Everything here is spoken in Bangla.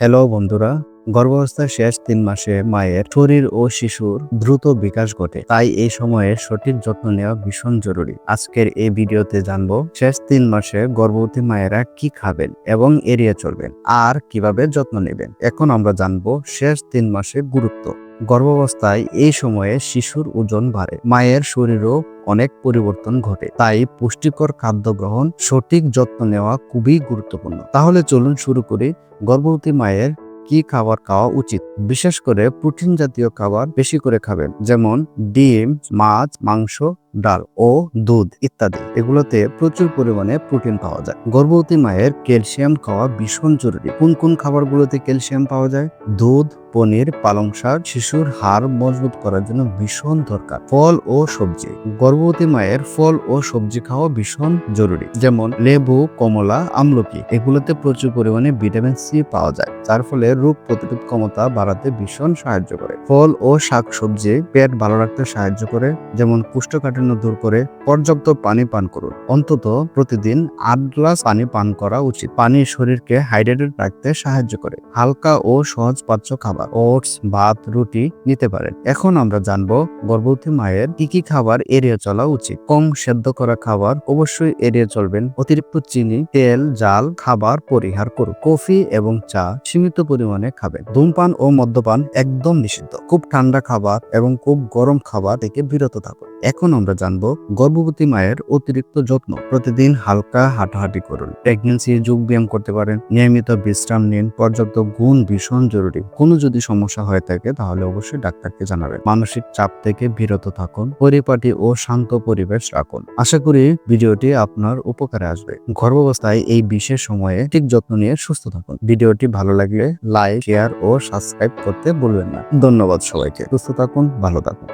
হ্যালো বন্ধুরা গর্ভাবস্থার শেষ তিন মাসে মায়ের শরীর ও শিশুর দ্রুত বিকাশ ঘটে, তাই এই সময়ে সঠিক যত্ন নেওয়া ভীষণ জরুরি। আজকের এই ভিডিওতে জানব শেষ তিন মাসে গর্ভবতী মায়েরা কি খাবেন এবং এড়িয়ে চলবেন, আর কীভাবে যত্ন নেবেন। এখন আমরা জানব শেষ তিন মাসে গুরুত্ব। গর্ভাবস্থায় এই সময়ে শিশুর ওজন বাড়ে, মায়ের শরীরও অনেক পরিবর্তন ঘটে। তাই পুষ্টিকর খাদ্য গ্রহণ, সঠিক যত্ন নেওয়া খুবই গুরুত্বপূর্ণ। তাহলে চলুন শুরু করি গর্ভবতী মায়ের কি খাবার খাওয়া উচিত? বিশেষ করে প্রোটিন জাতীয় খাবার বেশি করে খাবেন, যেমন ডিম, মাছ, মাংস ডাল ও দুধ ইত্যাদি। এগুলোতে প্রচুর পরিমাণে প্রোটিন পাওয়া যায়। গর্ভবতী মায়ের ক্যালসিয়াম খাওয়া ভীষণ জরুরি। কোন কোন খাবারগুলোতে ক্যালসিয়াম পাওয়া যায়? দুধ, পনির, পালং শাক, শিশুর হাড় মজবুত করার জন্য ভীষণ দরকার। ফল ও সবজি। গর্ভবতী মায়ের ফল ও সবজি খাওয়া ভীষণ জরুরি। যেমন লেবু, কমলা, আমলকি। এগুলোতে প্রচুর পরিমাণে ভিটামিন সি পাওয়া যায়, যার ফলে রোগ প্রতিরোধ ক্ষমতা বাড়াতে ভীষণ সাহায্য করে। ফল ও শাক সবজি পেট ভালো রাখতে সাহায্য করে, যেমন কোষ্ঠকাঠিন্য দূর করে পর্যাপ্ত পানি পান করুন। অন্তত প্রতিদিন আট গ্লাস পানি পান করা উচিত। পানি শরীরকে হাইড্রেটেড রাখতে সাহায্য করে। হালকা ও সহজ পাচ্য খাবার, ওটস, ভাত, রুটি নিতে পারেন। এখন আমরা জানব গর্ভবতী মায়ের কি কি খাবার এড়িয়ে চলা উচিত। কম সেদ্ধ করা খাবার অবশ্যই এড়িয়ে চলবেন। অতিরিক্ত চিনি, তেল, জাল, খাবার পরিহার করুন। কফি এবং চা সীমিত পরিমাণে খাবেন। ধূমপান ও মদ্যপান একদম নিষিদ্ধ। খুব ঠান্ডা খাবার এবং খুব গরম খাবার থেকে বিরত থাকুন। এখন আমরা জানব গর্ভবতী মায়ের অতিরিক্ত যত্ন। প্রতিদিন হালকা হাঁটাহাঁটি করুন। প্রেগনেন্সি যোগ ব্যায়াম করতে পারেন। নিয়মিত বিশ্রাম নিন। পর্যাপ্ত গুণ ভীষণ জরুরি। কোনো যদি সমস্যা হয়ে থাকে তাহলে অবশ্যই ডাক্তারকে জানাবেন। মানসিক চাপ থেকে বিরত থাকুন। পরিপাটি ও শান্ত পরিবেশ রাখুন। আশা করি ভিডিওটি আপনার উপকারে আসবে। গর্ভাবস্থায় এই বিশেষ সময়ে ঠিক যত্ন নিয়ে সুস্থ থাকুন। ভিডিওটি ভালো লাগলে লাইক শেয়ার ও সাবস্ক্রাইব করতে ভুলবেন না। ধন্যবাদ সবাইকে। সুস্থ থাকুন, ভালো থাকুন।